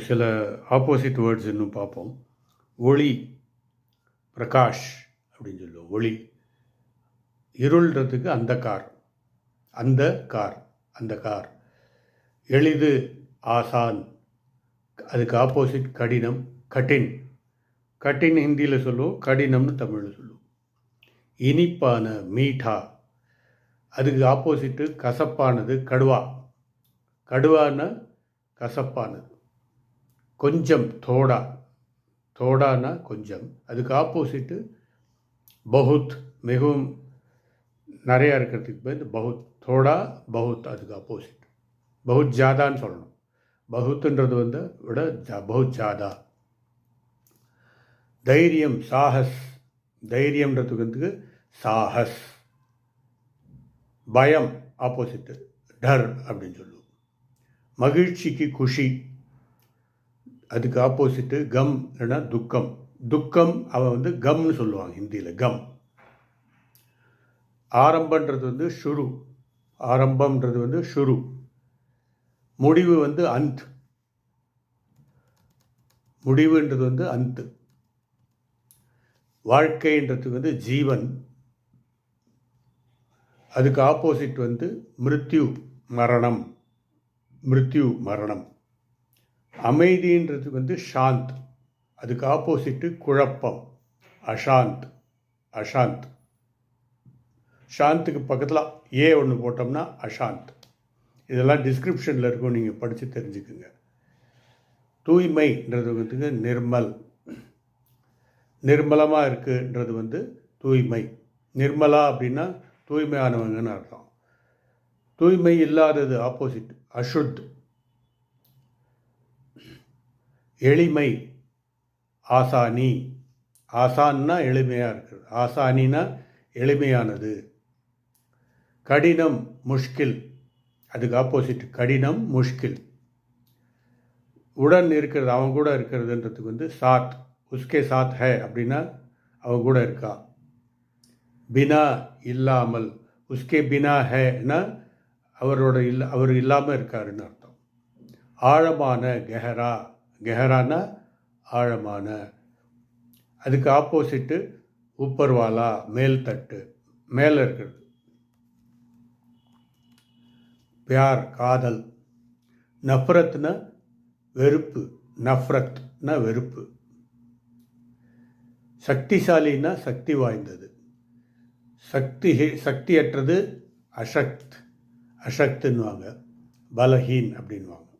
சில opposite words இன்னும் பார்ப்போம். ஒளி பிரகாஷ் அப்படின்னு சொல்லுவோம். ஒளி. இருள்றதுக்கு அந்த கார். அந்த கார் அந்த கார். எளிது ஆசான். அதுக்கு ஆப்போசிட் கடினம் கட்டின். கட்டின் ஹிந்தியில் சொல்லுவோம். கடினம்னு தமிழில் சொல்லுவோம். இனிப்பான மீठा அதுக்கு ஆப்போசிட்டு கசப்பானது கடுவா. கடுவான கசப்பானது. கொஞ்சம் தோடா. தோடானா கொஞ்சம். அதுக்கு ஆப்போசிட்டு பகுத் மிகவும் நிறையா இருக்கிறதுக்கு பதில் பகுத். தோடா பகுத் அதுக்கு ஆப்போசிட் பகுத் ஜாதான்னு சொல்லணும். பகுத்துன்றது வந்து விட ஜா பகுத் ஜாதா. தைரியம் சாகஸ் தைரியம்ன்றதுக்கு வந்து சாகஸ் பயம் ஆப்போசிட்டு டர் அப்படின்னு சொல்லுவோம். மகிழ்ச்சிக்கு குஷி. அதுக்கு ஆப்போசிட்டு கம் இல்லைன்னா துக்கம். துக்கம் அவன் வந்து கம்னு சொல்லுவாங்க ஹிந்தியில் கம் ஆரம்பன்றது வந்து ஷுரு. ஆரம்பம்ன்றது வந்து ஷுரு. முடிவு வந்து அந்த். முடிவுன்றது வந்து அந்த். வாழ்க்கைன்றது வந்து ஜீவன். அதுக்கு ஆப்போசிட் வந்து மிருத்யு மரணம். மிருத்யு மரணம். அமைதின்றது வந்து ஷாந்த். அதுக்கு ஆப்போசிட்டு குழப்பம். அஷாந்த். அஷாந்த். ஷாந்துக்கு பக்கத்தில் ஏ ஒன்று போட்டோம்னா அஷாந்த். இதெல்லாம் டிஸ்கிரிப்ஷனில் இருக்கும் நீங்கள் படித்து தெரிஞ்சுக்குங்க. தூய்மைன்றது வந்து நிர்மல். நிர்மலமாக இருக்குன்றது வந்து தூய்மை. நிர்மலா அப்படின்னா தூய்மையானவங்கன்னு அர்த்தம். தூய்மை இல்லாதது ஆப்போசிட் அசுத். எளிமை ஆசானி. ஆசான்னா எளிமையாக இருக்கிறது. ஆசானினா எளிமையானது. கடினம் முஷ்கில். அதுக்கு ஆப்போசிட் கடினம் முஷ்கில். உடன் இருக்கிறது அவன் கூட இருக்கிறதுன்றதுக்கு வந்து சாத். உஸ்கே சாத் ஹே அப்படின்னா அவன் கூட இருக்கா. பினா இல்லாமல். உஸ்கே பினா ஹேனா அவரோட இல்ல அவர் இல்லாமல் இருக்காருன்னு அர்த்தம். ஆழமான கெஹரா. கெஹரானா ஆழமான. அதுக்கு ஆப்போசிட்டு உப்பர்வாலா மேல் தட்டு மேலே இருக்கிறது. பியார் காதல். நஃப்ரத்னா வெறுப்பு நஃப்ரத்னா வெறுப்பு. சக்திசாலின்னா சக்தி வாய்ந்தது. சக்தி சக்தியற்றது அசக்த் அசக்துன்னுவாங்க பலஹீன் அப்படின்வாங்க